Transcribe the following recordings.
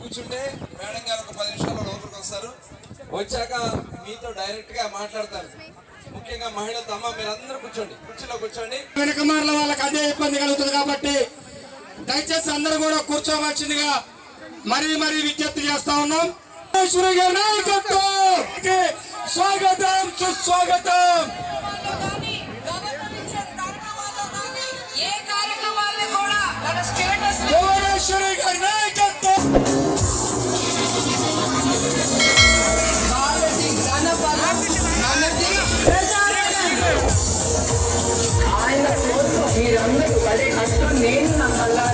కూర్చుంటే మేడం గారు ఒక పది నిమిషాలు లోపలికి వస్తారు. వచ్చాక మీతో డైరెక్ట్గా మాట్లాడతారు. ముఖ్యంగా మహిళలతో అమ్మ మీరందరూ కూర్చోండి. కుర్చీలో కూర్చోండి. వెనకమార్ల వాళ్ళకి అదే ఇబ్బంది కలుగుతుంది కాబట్టి దయచేసి అందరూ కూడా కూర్చోవలసిందిగా మరీ మరీ విజ్ఞప్తి చేస్తా ఉన్నాం. నాయకత్వం స్వాగతం సుస్వాగతం. Because it has to name Mangala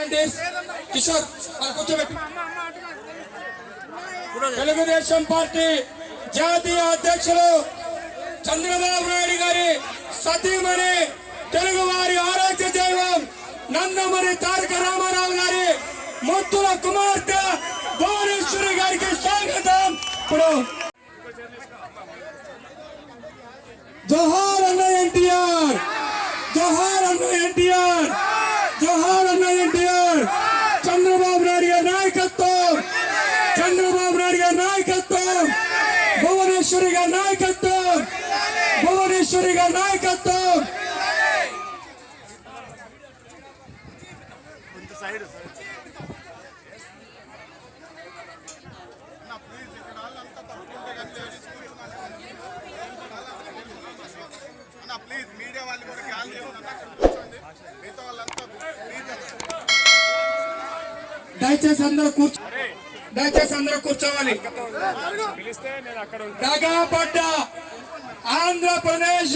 Telugu Desam Kishore వాళ్ళు కూర్చోబెట్టి తెలుగుదేశం పార్టీ జాతీయ అధ్యక్షులు చంద్రబాబు నాయుడు గారి సతీమణి తెలుగు వారి ఆరోగ్య దైవం నందమణి తారక రామారావు గారి ముత్తుల కుమార్తె భువనేశ్వరి గారికి స్వాగతం ఇప్పుడు జోహార్ అన్న ఎన్టీఆర్ జోహార్ అన్న ఎన్టీఆర్ జోహార్ అన్న ఎన్టీఆర్ చంద్రబాబు నాయుడు గారి నాయకత్వం. చంద్రబాబు నాయుడు గారి నాయకత్వం. భువనేశ్వరి గారి నాయకత్వం. భువనేశ్వరి గారి నాయకత్వం. ప్లీజ్ మీడియా వాళ్ళు కూడా గ్యాలరీ ఉందన్న అక్కడ కూర్చోండి మిగతా వాళ్ళంతా ప్లీజ్ దయచేసి అందరూ కూర్చో దయచేసి అందరూ కూర్చోవాలి. దగాపడ్డ ఆంధ్రప్రదేశ్